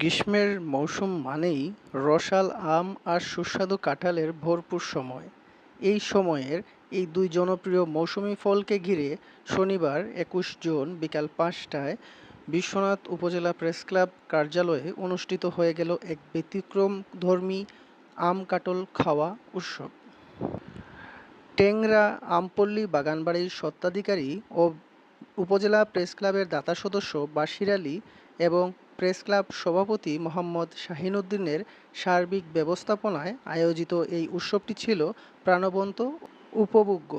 গ্রীষ্মের মৌসুম মানেই রসাল, আম আর সুস্বাদু কাঁঠালের ভরপুর সময়। এই সময়ের এই দুই জনপ্রিয় মৌসুমি ফলকে ঘিরে শনিবার একুশ জুন বিকাল পাঁচটায় বিশ্বনাথ উপজেলা প্রেসক্লাব কার্যালয়ে অনুষ্ঠিত হয়ে গেল এক ব্যতিক্রমধর্মী আম কাটল খাওয়া উৎসব। টেংরা আমপল্লী বাগানবাড়ির স্বত্বাধিকারী ও উপজেলা প্রেসক্লাবের দাতা সদস্য বাশির আলী এবং প্রেসক্লাব সভাপতি মোহাম্মদ শাহিনউদ্দিনের সার্বিক ব্যবস্থাপনায় আয়োজিত এই উৎসবটি ছিল প্রাণবন্ত উপভোগ্য।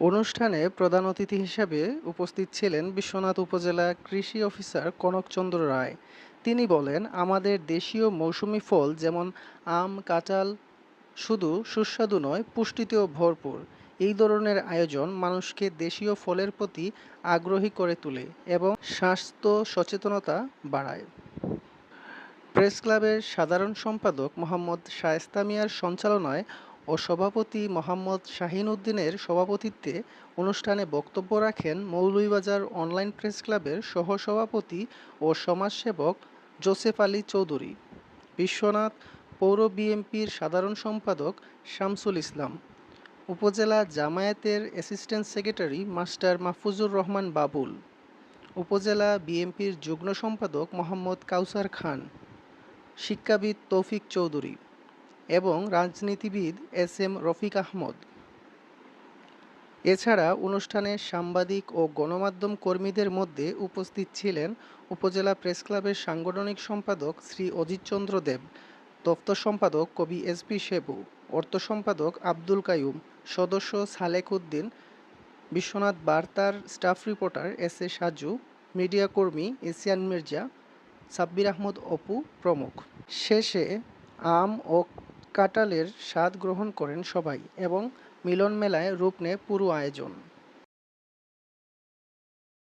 অনুষ্ঠানে প্রধান অতিথি হিসেবে উপস্থিত ছিলেন বিশ্বনাথ উপজেলা কৃষি অফিসার কনকচন্দ্র রায়। তিনি বলেন, আমাদের দেশীয় মৌসুমি ফল যেমন আম, কাঁঠাল, শুধু সুস্বাদু নয়, পুষ্টিতেও ভরপুর। এই ধরনের আয়োজন মানুষকে দেশীয় ফলের প্রতি আগ্রহী করে তোলে এবং স্বাস্থ্য সচেতনতা বাড়ায়। প্রেস ক্লাবের সাধারণ সম্পাদক মোহাম্মদ শায়েস্তা মিয়ার সঞ্চালনায় ও সভাপতি মোহাম্মদ শাহিন উদ্দিনের সভাপতিত্বে অনুষ্ঠানে বক্তব্য রাখেন মৌলভীবাজার অনলাইন প্রেস ক্লাবের সহসভাপতি ও সমাজসেবক জোসেফ আলী চৌধুরী, বিশ্বনাথ পৌর বিএনপির সাধারণ সম্পাদক শামসুল ইসলাম। উপজেলা জামায়াতের assistant secretary master Mahfuzur Rahman Babul, উপজেলা বিএনপির যুগ্ম সম্পাদক মোহাম্মদ কাউসার খান, শিক্ষাবিদ তৌফিক চৌধুরী এবং রাজনীতিবিদ এস এম রফিক আহমদ। এছাড়া অনুষ্ঠানে সাংবাদিক ও গণমাধ্যম কর্মীদের মধ্যে উপস্থিত ছিলেন উপজেলা প্রেস ক্লাবের সাংগঠনিক সম্পাদক শ্রী অজিতচন্দ্র দেব, দপ্তর সম্পাদক কবি এস পি শেবু অর্থ সম্পাদক আব্দুল কাইয়ুম সদস্য সালেক উদ্দিন, বিশ্বনাথ বার্তার staff reporter S A Saju, media কর্মী এসিয়ান মির্জা, সাব্বির আহমদ অপু প্রমুখ। শেষে আম ও কাটালের স্বাদ গ্রহণ করেন সবাই এবং মিলন মেলায় রূপ নেয় পুরো আয়োজন।